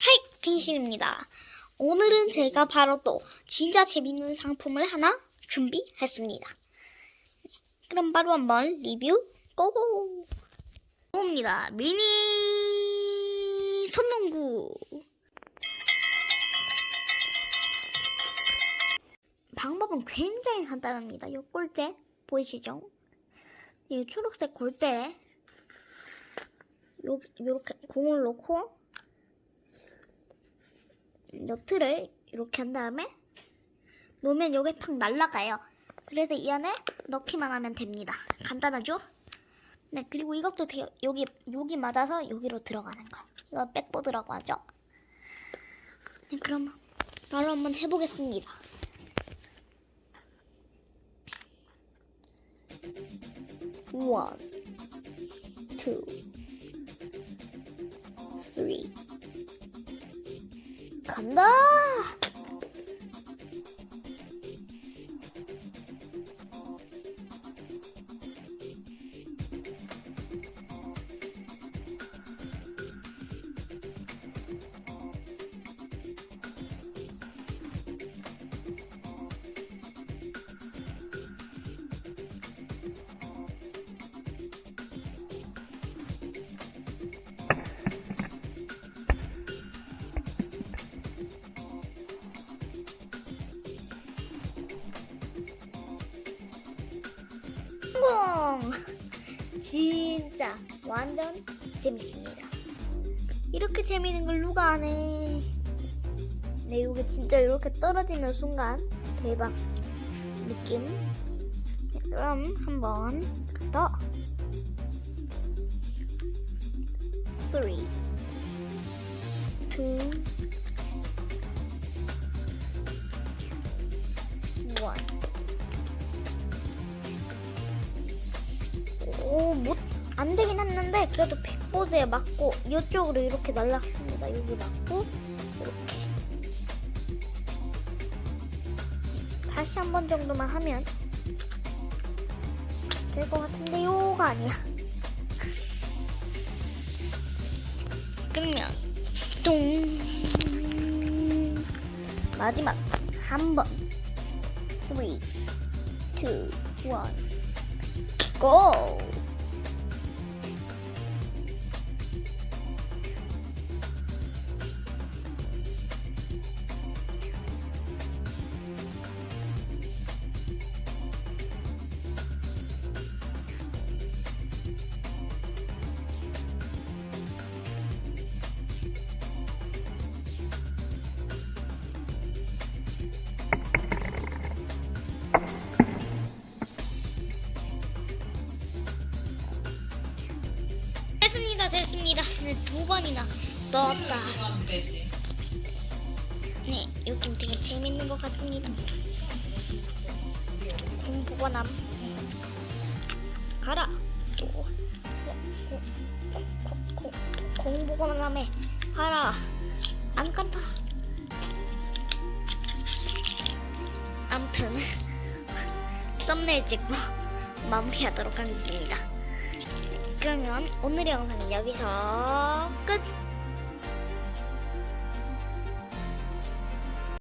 하이, 퀸실입니다. 오늘은 제가 바로 또 진짜 재밌는 상품을 하나 준비했습니다. 네, 그럼 바로 한번 리뷰 고고! 고입니다. 미니 손농구. 방법은 굉장히 간단합니다. 요 골대 보이시죠? 이 초록색 골대에 요, 요렇게 공을 놓고 너트를 이렇게 한 다음에 놓으면 요게 팍 날아가요. 그래서 이 안에 넣기만 하면 됩니다. 간단하죠? 네, 그리고 이것도 돼요. 여기, 여기 맞아서 여기로 들어가는 거. 이거 백보드라고 하죠. 네, 그럼 바로 한번 해보겠습니다. One. 간다! 성공! 진짜 완전 재밌습니다. 이렇게 재밌는 걸 누가 안 해? 네, 이게 진짜 이렇게 떨어지는 순간 대박 느낌. 네, 그럼 한번 더. 3 2 오, 못, 안 되긴 했는데, 그래도 백보드에 맞고, 이쪽으로 이렇게 날랐습니다. 여기 맞고, 이렇게. 다시 한 번 정도만 하면 될 것 같은데, 요가 아니야. 그러면, 똥. 마지막, 한 번. 3, 2, 1, go! 됐습니다. 네, 두 번이나 넣었다. 네, 요즘 되게 재밌는 것 같습니다. 가라. 오, 오, 오, 오, 오, 공보관함에 가라. 안 간다. 아무튼 썸네일 찍고 마무리하도록 하겠습니다. 그러면 오늘의 영상은 여기서 끝!